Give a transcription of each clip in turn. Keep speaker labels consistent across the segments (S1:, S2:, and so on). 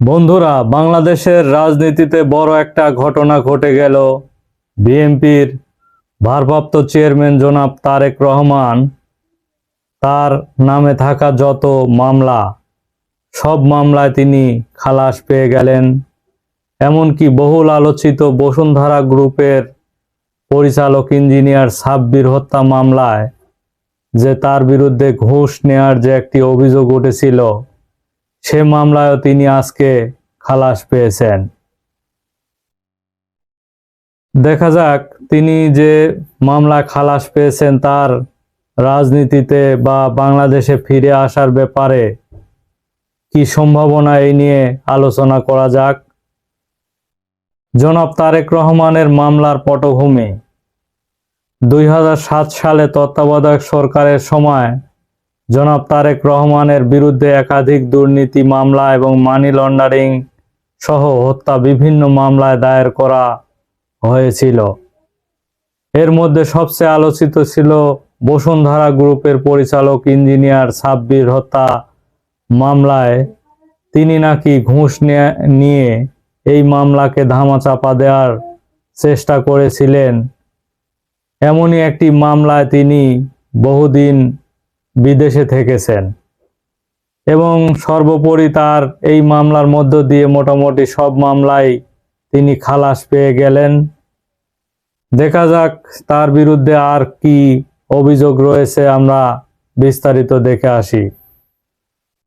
S1: বন্ধুরা, বাংলাদেশের রাজনীতিতে বড় একটা ঘটনা ঘটে গেল। বিএনপির ভারপ্রাপ্ত চেয়ারম্যান জনাব তারেক রহমান, তার নামে থাকা যত মামলা, সব মামলায় তিনি খালাস পেয়ে গেলেন। এমনকি বহুল আলোচিত বসুন্ধরা গ্রুপের পরিচালক ইঞ্জিনিয়ার সাব্বির হত্যা মামলায় যে তার বিরুদ্ধে ঘুষ নেয়ার যে একটি অভিযোগ উঠেছিল সে মামলায়ও তিনি আজকে খালাস পেয়েছেন। দেখা যাক, তিনি যে মামলা খালাস পেয়েছেন তার রাজনীতিতে বা বাংলাদেশে ফিরে আসার ব্যাপারে কি সম্ভাবনা এই নিয়ে আলোচনা করা যাক। জনাব তারেক রহমানের মামলার পটভূমি। দুই হাজার সাত সালে তত্ত্বাবধায়ক সরকারের সময় জনাব তারেক রহমানের বিরুদ্ধে একাধিক দুর্নীতি মামলা এবং মানি লন্ডারিং সহ হত্যা বিভিন্ন মামলায় দায়ের করা হয়েছিল। এর মধ্যে সবচেয়ে আলোচিত ছিল বসুন্ধরা গ্রুপের পরিচালক ইঞ্জিনিয়ার সাব্বির হত্যা মামলায়। তিনি নাকি ঘুষ নেয়া- এই মামলাকে ধামাচাপা দেওয়ার চেষ্টা করেছিলেন। এমনই একটি মামলায় তিনি বহুদিন বিদেশে থেকেছেন। এবং সর্বোপরি তার এই মামলার মধ্য দিয়ে মোটামুটি সব মামলায় তিনি খালাস পেয়ে গেলেন। দেখা যাক তার বিরুদ্ধে আর কি অভিযোগ রয়েছে, আমরা বিস্তারিত দেখে আসি।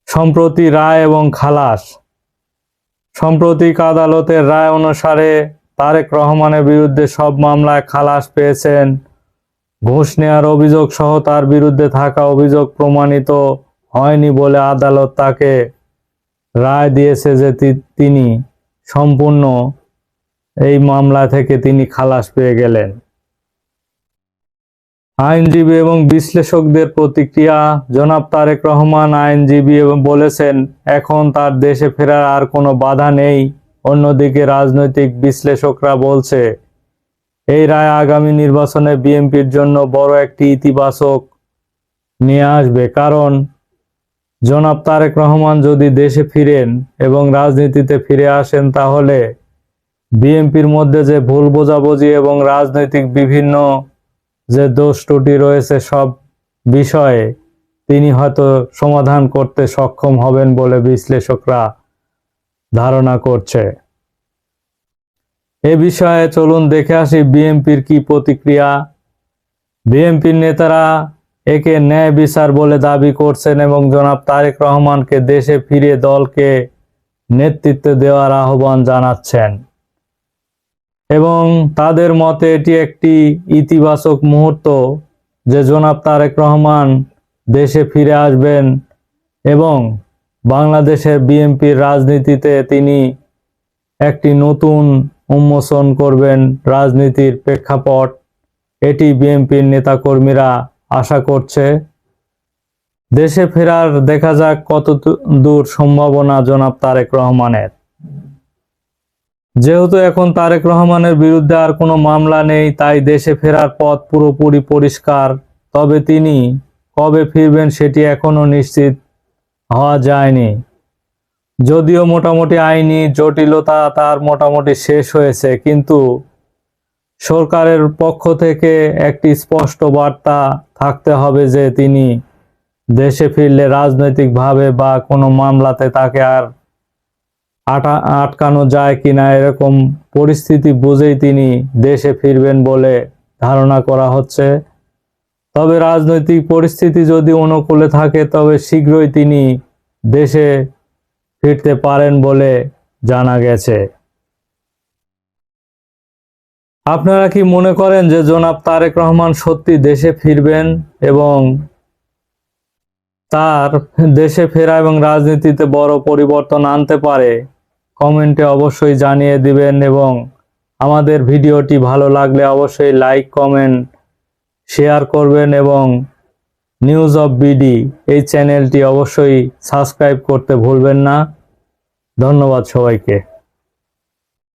S1: সম্প্রতি রায় এবং খালাস। সাম্প্রতিক আদালতের রায় অনুসারে তারেক রহমানের বিরুদ্ধে সব মামলায় খালাস পেয়েছেন ঘুষ নেওয়ার অভিযোগ সহ তার বিরুদ্ধে থাকা অভিযোগ প্রমাণিত হয়নি বলে আদালত তাকে রায় দিয়েছে যে তিনি সম্পূর্ণ এই মামলা থেকে তিনি খালাস পেয়ে গেলেন। আইনজীবী এবং বিশ্লেষকদের প্রতিক্রিয়া, জনাব তারেক রহমান আইনজীবী এবং বলেছেন, এখন তার দেশে ফেরার আর কোনো বাধা নেই। অন্যদিকে রাজনৈতিক বিশ্লেষকরা বলছে এই রায় আগামী নির্বাচনে বিএনপির জন্য বড় একটি ইতিবাচক নিয়ে আসবে। কারণ জনাব তারেক রহমান যদি দেশে ফিরেন এবং রাজনীতিতে ফিরে আসেন, তাহলে বিএনপির মধ্যে যে ভুল বোঝাবুঝি এবং রাজনৈতিক বিভিন্ন যে দোষ ত্রুটি রয়েছে, সব বিষয়ে তিনি হয়তো সমাধান করতে সক্ষম হবেন বলে বিশ্লেষকরা ধারণা করছে। এ বিষয়ে চলুন দেখে আসি বিএনপির কি প্রতিক্রিয়া। বিএনপির নেতারা একে ন্যায় বিচার বলে দাবি করছেন এবং জনাব তারেক রহমানকে দেশে ফিরে দলকে নেতৃত্ব দেওয়ার আহ্বান জানাচ্ছেন। এবং তাদের মতে এটি একটি ইতিবাচক মুহূর্ত যে জনাব তারেক রহমান দেশে ফিরে আসবেন এবং বাংলাদেশের বিএনপির রাজনীতিতে তিনি একটি নতুন উন্মোচন করবেন রাজনীতির প্রেক্ষাপট। এটি বিএনপির নেতাকর্মীরা আশা করছে। দেশে ফেরার দেখা যাক কত দূর সম্ভাবনা জনাব তারেক রহমানের। যেহেতু এখন তারেক রহমানের বিরুদ্ধে আর কোনো মামলা নেই, তাই দেশে ফেরার পথ পুরোপুরি পরিষ্কার। তবে তিনি কবে ফিরবেন সেটি এখনও নিশ্চিত হওয়া যায়নি। যদিও মোটামুটি আইনি জটিলতা তার মোটামুটি শেষ হয়েছে, কিন্তু সরকারের পক্ষ থেকে একটি স্পষ্ট বার্তা থাকতে হবে যে তিনি দেশে ফিরলে রাজনৈতিকভাবে বা কোনো মামলাতে তাকে আর আটা, আটকানো যায় কিনা এরকম পরিস্থিতি বুঝেই তিনি দেশে ফিরবেন বলে ধারণা করা হচ্ছে। তবে রাজনৈতিক পরিস্থিতি যদি অনুকূলে থাকে, তবে শীঘ্রই তিনি দেশে ফিরতে পারেন বলে জানা গেছে। আপনারা কি মনে করেন যে জনাব তারেক রহমান সত্যি দেশে ফিরবেন এবং তার দেশে ফেরা এবং রাজনীতিতে বড় পরিবর্তন আনতে পারে? কমেন্টে অবশ্যই জানিয়ে দিবেন এবং আমাদের ভিডিওটি ভালো লাগলে অবশ্যই লাইক, কমেন্ট, শেয়ার করবেন এবং নিউজ অফ বিডি এই চ্যানেলটি অবশ্যই সাবস্ক্রাইব করতে ভুলবেন না। ধন্যবাদ সবাইকে।